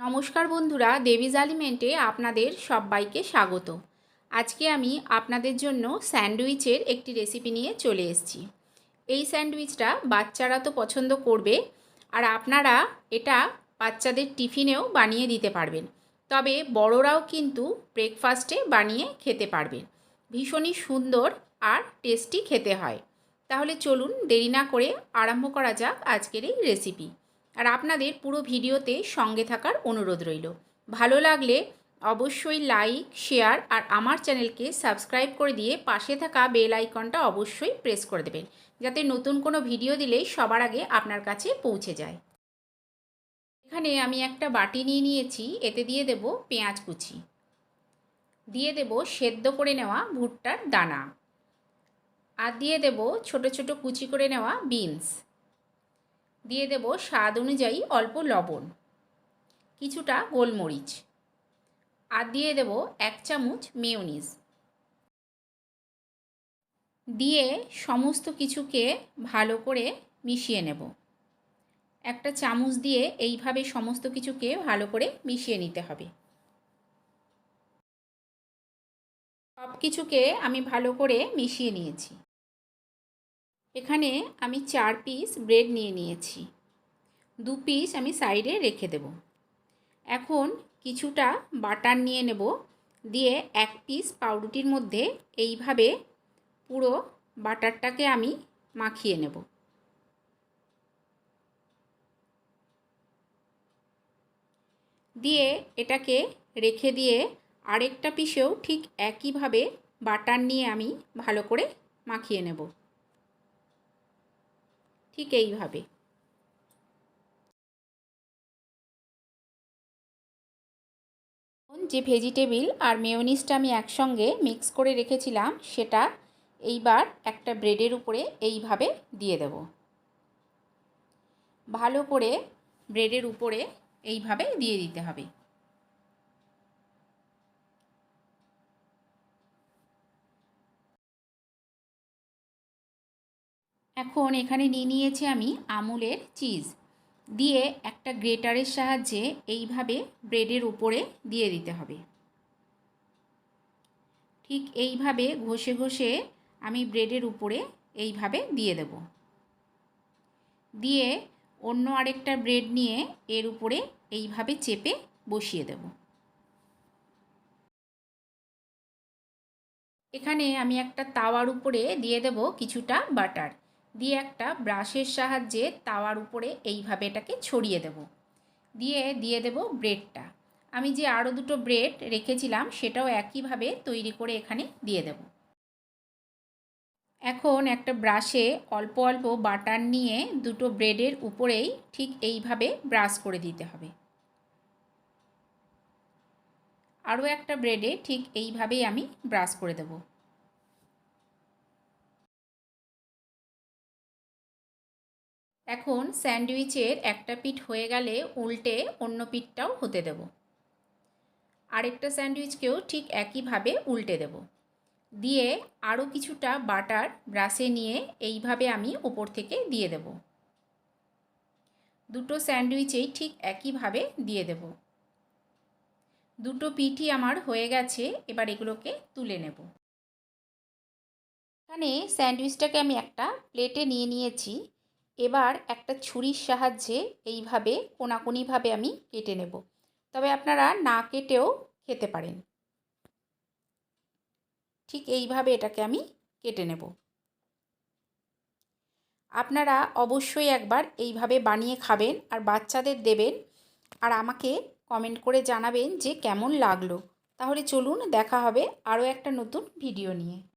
নমস্কার বন্ধুরা, দেবী জালিমেন্টে আপনাদের সবাইকে স্বাগত। আজকে আমি আপনাদের জন্য স্যান্ডউইচের একটি রেসিপি নিয়ে চলে এসেছি। এই স্যান্ডউইচটা বাচ্চারা তো পছন্দ করবে, আর আপনারা এটা বাচ্চাদের টিফিনেও বানিয়ে দিতে পারবেন। তবে বড়রাও কিন্তু ব্রেকফাস্টে বানিয়ে খেতে পারবেন। ভীষণই সুন্দর আর টেস্টি খেতে হয়। তাহলে চলুন দেরি না করে আরম্ভ করা যাক আজকের এই রেসিপি। আর আপনাদের পুরো ভিডিওতে সঙ্গে থাকার অনুরোধ রইল। ভালো লাগলে অবশ্যই লাইক শেয়ার আর আমার চ্যানেলকে সাবস্ক্রাইব করে দিয়ে পাশে থাকা বেল আইকনটা অবশ্যই প্রেস করে দেবেন, যাতে নতুন কোনো ভিডিও দিলেই সবার আগে আপনার কাছে পৌঁছে যায়। এখানে আমি একটা বাটি নিয়ে নিয়েছি, এতে দিয়ে দেব পেঁয়াজ কুচি। দিয়ে দেব সেদ্ধ করে নেওয়া ভুট্টার দানা। আর দিয়ে দেব ছোট ছোট কুচি করে নেওয়া বিনস দিয়ে দেব স্বাদ অনুযায়ী অল্প লবণ, কিছুটা গোলমরিচ আর দিয়ে দেব এক চামচ মেয়োনিজ। দিয়ে সমস্ত কিছুকে ভালো করে মিশিয়ে নেব। একটা চামচ দিয়ে এইভাবে সমস্ত কিছুকে ভালো করে মিশিয়ে নিতে হবে। সব কিছুকে আমি ভালো করে মিশিয়ে নিয়েছি। এখানে আমি চার পিস ব্রেড নিয়ে নিয়েছি। দু পিস আমি সাইডে রেখে দেব। এখন কিছুটা বাটার নিয়ে নেব, দিয়ে এক পিস পাউরুটির মধ্যে এইভাবে পুরো বাটারটাকে আমি মাখিয়ে নেব। দিয়ে এটাকে রেখে দিয়ে আরেকটা পিসেও ঠিক একইভাবে বাটার নিয়ে আমি ভালো করে মাখিয়ে নেব। ঠিক এইভাবে। যে ভেজিটেবিল আর মেয়োনিজটা আমি একসঙ্গে মিক্স করে রেখেছিলাম, সেটা এইবার একটা ব্রেডের উপরে এইভাবে দিয়ে দেব। ভালো করে ব্রেডের উপরে এইভাবে দিয়ে দিতে হবে। এখন এখানে নিয়ে নিয়েছি আমি আমুলের চিজ। দিয়ে একটা গ্রেটারের সাহায্যে এইভাবে ব্রেডের উপরে দিয়ে দিতে হবে। ঠিক এইভাবে ঘষে ঘষে আমি ব্রেডের উপরে এইভাবে দিয়ে দেব। দিয়ে অন্য আরেকটা ব্রেড নিয়ে এর উপরে এইভাবে চেপে বসিয়ে দেব। এখানে আমি একটা তাওয়ার উপরে দিয়ে দেব কিছুটা বাটার। দিয়ে একটা ব্রাশের সাহায্যে তাওয়ার উপরে এইভাবে এটাকে ছড়িয়ে দেব। দিয়ে দিয়ে দেব ব্রেডটা। আমি যে আরও দুটো ব্রেড রেখেছিলাম, সেটাও একইভাবে তৈরি করে এখানে দিয়ে দেব। এখন একটা ব্রাশে অল্প অল্প বাটার নিয়ে দুটো ব্রেডের উপরেই ঠিক এইভাবে ব্রাশ করে দিতে হবে। আরও একটা ব্রেডে ঠিক এইভাবেই আমি ব্রাশ করে দেবো। এখন স্যান্ডউইচের একটা পিঠ হয়ে গেলে উল্টে অন্য পিঠটাও হতে দেব। আরেকটা স্যান্ডউইচকেও ঠিক একইভাবে উল্টে দেব। দিয়ে আরও কিছুটা বাটার ব্রাশে নিয়ে এইভাবে আমি ওপর থেকে দিয়ে দেব। দুটো স্যান্ডউইচেই ঠিক একইভাবে দিয়ে দেব। দুটো পিঠই আমার হয়ে গেছে, এবার এগুলোকে তুলে নেব। এখানে স্যান্ডউইচটাকে আমি একটা প্লেটে নিয়ে নিয়েছি। এবার একটা ছুরির সাহায্যে এইভাবে কোনাকুনিভাবে আমি কেটে নেব। তবে আপনারা না কেটেও খেতে পারেন। ঠিক এইভাবে এটাকে আমি কেটে নেব। আপনারা অবশ্যই একবার এইভাবে বানিয়ে খাবেন আর বাচ্চাদের দেবেন আর আমাকে কমেন্ট করে জানাবেন যে কেমন লাগল। তাহলে চলুন দেখা হবে আরও একটা নতুন ভিডিও নিয়ে।